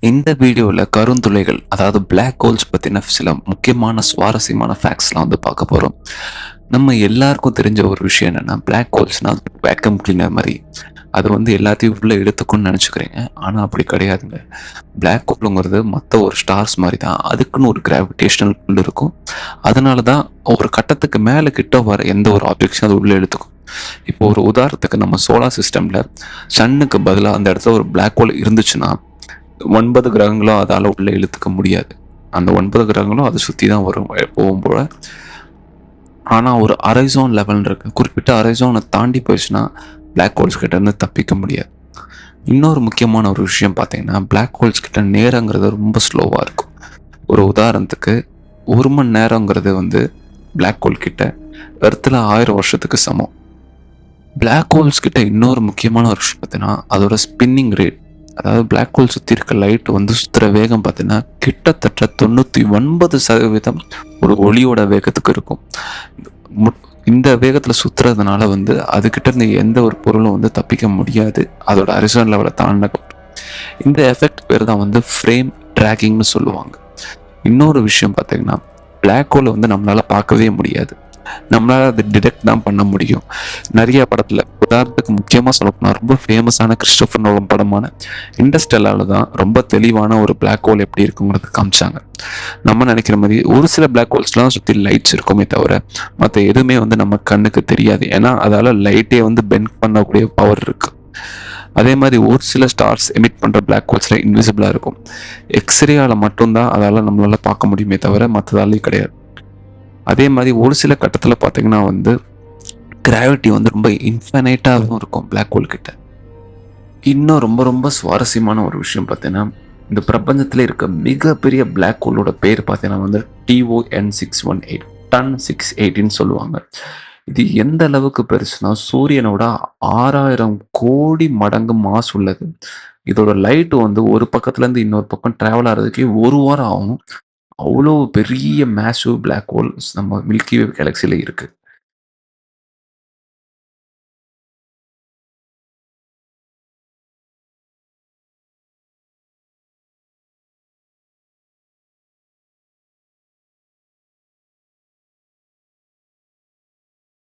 இந்த வீடியோவில் கருந்துளைகள் அதாவது பிளாக் ஹோல்ஸ் பற்றின சில முக்கியமான சுவாரஸ்யமான ஃபேக்ட்ஸ்லாம் வந்து பார்க்க போகிறோம் நம்ம எல்லாருக்கும் தெரிஞ்ச ஒரு விஷயம் என்னென்னா பிளாக் ஹோல்ஸ்னால் வேக்கம் கிளீனர் மாதிரி. அது வந்து எல்லாத்தையும் உள்ளே இழுத்துக்கும்னு நினச்சிக்கிறீங்க. ஆனால் அப்படி கிடையாதுங்க. பிளாக் ஹோலுங்கிறது மற்ற ஒரு ஸ்டார்ஸ் மாதிரி தான். அதுக்குன்னு ஒரு கிராவிடேஷனல் புல் இருக்கும். அதனால தான் ஒரு கட்டத்துக்கு மேலே கிட்ட வர எந்த ஒரு ஆப்ஜெக்ட்ஸும் அது உள்ளே எடுத்துக்கும் இப்போ ஒரு உதாரணத்துக்கு நம்ம சோலார் சிஸ்டமில் சன்னுக்கு பதிலாக அந்த இடத்துல ஒரு பிளாக் ஹோல் இருந்துச்சுன்னா ஒன்பது கிரகங்களும் அதால் உள்ளே இழுத்துக்க முடியாது. அந்த ஒன்பது கிரகங்களும் அதை சுற்றி தான் வரும் எப்பவும் ஆனால் ஒரு அரைசோன் லெவல் இருக்கு. குறிப்பிட்ட அரைசோனை தாண்டி போயிடுச்சுன்னா பிளாக் ஹோல்ஸ் கிட்டேருந்து தப்பிக்க முடியாது. இன்னொரு முக்கியமான ஒரு விஷயம் பார்த்தீங்கன்னா பிளாக் ஹோல்ஸ் கிட்ட நேரங்கிறது ரொம்ப ஸ்லோவாக இருக்கும். ஒரு உதாரணத்துக்கு ஒரு மணி நேரங்கிறது வந்து பிளாக் ஹோல் கிட்ட எர்த்தில் ஆயிரம் வருஷத்துக்கு சமம். பிளாக் ஹோல்ஸ் கிட்ட இன்னொரு முக்கியமான ஒரு விஷயம் பார்த்தீங்கன்னா அதோட ஸ்பின்னிங் ரேட் அதாவது பிளாக் ஹோல் சுற்றி இருக்க லைட் வந்து சுற்றுற வேகம் பார்த்தீங்கன்னா கிட்டத்தட்ட தொண்ணூற்றி ஒன்பது சதவீதம் ஒரு ஒளியோட வேகத்துக்கு இருக்கும். இந்த வேகத்தில் சுற்றுறதுனால வந்து அதுக்கிட்ட இருந்து எந்த ஒரு பொருளும் வந்து தப்பிக்க முடியாது. அதோட அரிசன் லெவலை தாண்ட இந்த எஃபெக்ட் பேர் தான் வந்து ஃப்ரேம் ட்ராக்கிங்னு சொல்லுவாங்க. இன்னொரு விஷயம் பார்த்தீங்கன்னா பிளாக் ஹோலை வந்து நம்மளால் பார்க்கவே முடியாது. நம்மளால் அதை டிடெக்ட் தான் பண்ண முடியும். நிறைய படத்தில் உதாரணத்துக்கு முக்கியமாக சொல்லப்போனால் ரொம்ப ஃபேமஸான கிறிஸ்டோஃபர் நோலம் படமான இண்டஸ்டெல்லால தான் ரொம்ப தெளிவான ஒரு பிளாக் ஹோல் எப்படி இருக்குங்கிறது காமிச்சாங்க. நம்ம நினைக்கிற மாதிரி ஒரு சில பிளாக் ஹோல்ஸ்லாம் சுற்றி லைட்ஸ் இருக்குமே தவிர மற்ற எதுவுமே வந்து நம்ம கண்ணுக்கு தெரியாது. ஏன்னா அதால் லைட்டே வந்து பெண்ட் பண்ணக்கூடிய பவர் இருக்குது அதே மாதிரி ஒரு சில ஸ்டார்ஸ் எமிட் பண்ணுற பிளாக் ஹோல்ஸில் இன்விசிபிளாக இருக்கும். எக்ஸ்ரேயால் மட்டும்தான் அதால் நம்மளால் பார்க்க முடியுமே தவிர மற்றதாலே கிடையாது. அதே மாதிரி ஒரு சில கட்டத்தில் பார்த்தீங்கன்னா வந்து கிராவிட்டி வந்து ரொம்ப இன்ஃபைனைட்டாகவும் இருக்கும் பிளாக் ஹோல் கிட்ட. இன்னும் ரொம்ப ரொம்ப சுவாரஸ்யமான ஒரு விஷயம் பார்த்தீங்கன்னா இந்த பிரபஞ்சத்தில் இருக்க மிகப்பெரிய பிளாக் ஹோலோட பேர் பார்த்தீங்கன்னா வந்து TON six one eight ton six எயிட்டின்னு சொல்லுவாங்க. இது எந்த அளவுக்கு பெருசுனா சூரியனோட ஆறாயிரம் கோடி மடங்கு மாஸ் உள்ளது. இதோட லைட் வந்து ஒரு பக்கத்துலேருந்து இன்னொரு பக்கம் டிராவல் ஆகிறதுக்கே ஒரு வாரம் ஆகும். அவ்வளோ பெரிய மேசிவ் பிளாக் ஹோல்ஸ் நம்ம மில்கி வே கேலக்சியில் இருக்கு.